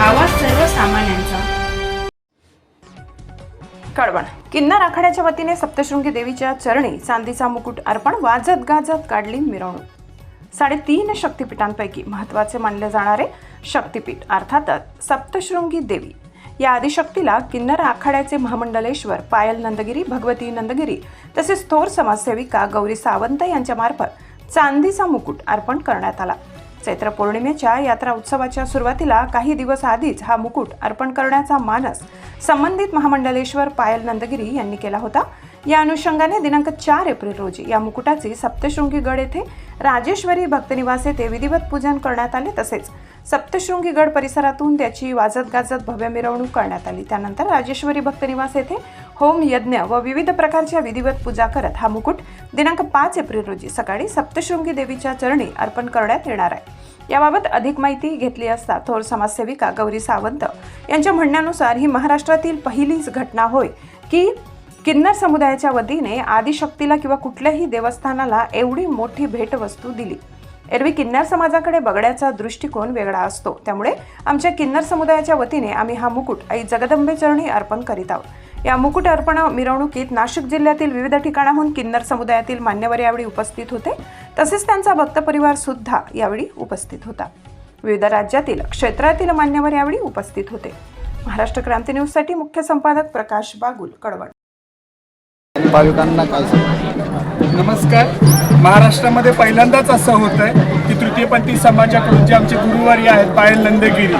आवाज सर्वसामान्यांचा. कळवण. किन्नर आखाड्याच्या वतीने सप्तशृंगी देवीच्या चरणी चांदीचा मुकुट अर्पण वाजत गाजत काढली मिरवणूक. साडेतीन शक्तिपीठांपैकी महत्त्वाचे मानले जाणारे शक्तिपीठ अर्थातच सप्तशृंगी देवी. या आदिशक्तीला किन्नर आखाड्याचे महामंडलेश्वर पायल नंदगिरी भगवती नंदगिरी तसेच थोर समाजसेविका गौरी सावंत यांच्यामार्फत चांदीचा मुकुट अर्पण करण्यात आला. चैत्र पौर्णिमेच्या यात्रा उत्सवाच्या सुरुवातीला काही दिवस आधीच हा मुकुट अर्पण करण्याचा मानस संबंधित महामंडलेश्वर पायल नंदगिरी यांनी केला होता. या अनुषंगाने दिनांक चार एप्रिल रोजी या मुकुटाचे सप्तशृंगीगड येथे राजेश्वरी भक्तनिवास येथे विधिवत पूजन करण्यात आले तसेच सप्तशृंगीगड परिसरातून त्याची वाजत गाजत भव्य मिरवणूक करण्यात आली. त्यानंतर राजेश्वरी भक्तनिवास येथे होम यज्ञ व विविध प्रकारच्या विधिवत पूजा करत हा मुकुट दिनांक पाच एप्रिल रोजी सकाळी सप्तशृंगी देवीच्या चरणी अर्पण करण्यात येणार आहे. याबाबत अधिक माहिती घेतली असता थोर समाजसेविका गौरी सावंत यांच्या म्हणण्यानुसार ही महाराष्ट्र महाराष्ट्रातील पहिलीच घटना होय की किन्नर समुदायाच्या वतीने आदिशक्तीला किंवा कुठल्याही देवस्थानाला एवढी मोठी भेटवस्तू दिली. एरवी किन्नर समाजाकडे बघण्याचा दृष्टिकोन वेगळा असतो. त्यामुळे आमच्या किन्नर समुदायाच्या वतीने आम्ही हा मुकुट आई जगदंबे चरणी अर्पण करीत आहोत. या मुकुट अर्पण मिरवणुकीत नाशिक जिल्ह्यातील विविध ठिकाणाहून किन्नर समुदायातील मान्यवर यावेळी उपस्थित होते. तसेच त्यांचा भक्त परिवार सुद्धा यावेळी उपस्थित होता. विविध राज्यातील क्षेत्रातील मान्यवर यावेळी उपस्थित होते. महाराष्ट्र क्रांती न्यूजसाठी मुख्य संपादक प्रकाश बागुल भाविकांना काय सांगणार नमस्कार. महाराष्ट्रामध्ये पहिल्यांदाच असं होत आहे की तृतीयपंथी समाजाकडून जे आमचे गुरुवारी आहेत पायल नंदगिरी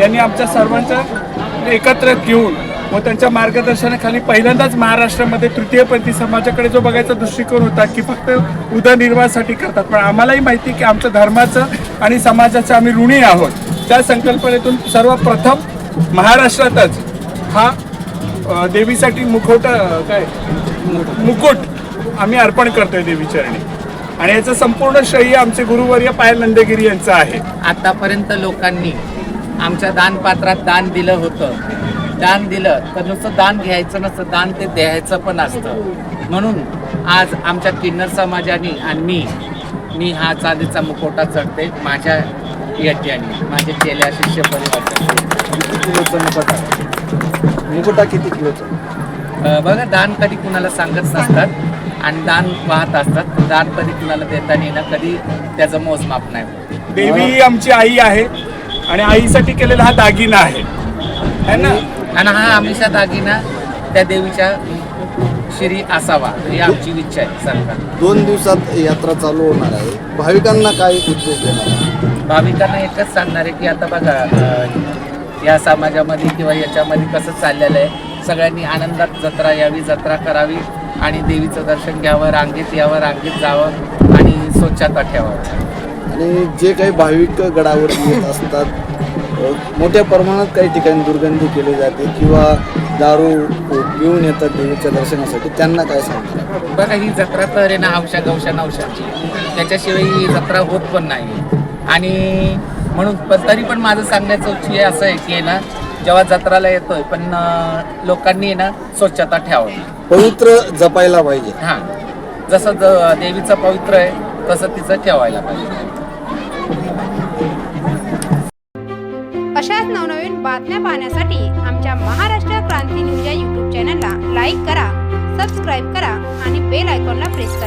यांनी आमच्या सर्वांचं एकत्र घेऊन व त्यांच्या मार्गदर्शनाखाली पहिल्यांदाच महाराष्ट्रामध्ये तृतीयपंथी समाजाकडे जो बघायचा दृष्टिकोन होता की फक्त उदरनिर्वाहासाठी करतात. पण आम्हालाही माहिती की आमचं धर्माचं आणि समाजाचं आम्ही ऋणी आहोत. त्या संकल्पनेतून सर्वप्रथम महाराष्ट्रातच हा देवीसाठी मुखोटा काय? मुकुट आम्ही अर्पण करतोय देवीचरणी. आणि याचं संपूर्ण श्रेय आमचे गुरुवर्य पायल नंदगिरी यांचं आहे. आतापर्यंत लोकांनी आमच्या दानपात्रात दान दिलं होतं. दान दिलं तर नुसतं दान घ्यायचं नसतं दान ते द्यायचं पण असतं. म्हणून आज आमच्या किन्नर समाजाने आणि मी मी हा चांदीचा मुखोटा चढते. माझ्या शिष्य परिवार किती किलोचा मुकुट आहे मुकुटा किती किलोचा? अ, बघा दान कधी कुणाला सांगत नसतात आणि दान वाहत असतात. दान कधी कुणाला देता येणं कधी त्याचं मोजमाप नाही होत. देवी ही आमची आई आहे आणि आईसाठी केलेला हा दागिना आहे. है ना? आणि हा हमेशा दागिना त्या देवीच्या श्री असावा. ही आमची इच्छा आहे सरकार. दोन दिवसात यात्रा चालू होणार आहे. भाविकांना काय उद्देश देणार? आहे भाविकांना एकच सांगणार आहे की आता बघा या समाजामध्ये किंवा याच्यामध्ये कसं चाललेलं आहे. सगळ्यांनी आनंदात जत्रा यावी जत्रा करावी आणि देवीचं दर्शन घ्यावं रांगेत यावं रांगेत जावं आणि स्वच्छता ठेवावं. आणि जे काही भाविक गडावर येत असतात मोठ्या प्रमाणात काही ठिकाणी दुर्गंधी केली जाते किंवा दारू पिऊन येतात देवीच्या दर्शनासाठी. त्यांना काय आहे? बघा ही जत्रा तर आहे ना हौशा गवशा नवशाची त्याच्याशिवाय ही जत्रा होत पण नाही. आणि म्हणून पण तरी पण माझं सांगण्याचं उच्च असं आहे की आहे ना जेव्हा जत्राला येतोय पण अं, लोकांनी आहे ना स्वच्छता ठेवावी. पवित्र जपायला पाहिजे. हां. जसं ज देवीचं पवित्र आहे तसं तिचं ठेवायला पाहिजे. अशाच नवनवीन बातम्या पाहण्यासाठी आमच्या महाराष्ट्र क्रांती न्यूज या यूट्यूब चॅनलला लाईक करा सबस्क्राईब करा आणि बेल आयकॉनला प्रेस करा.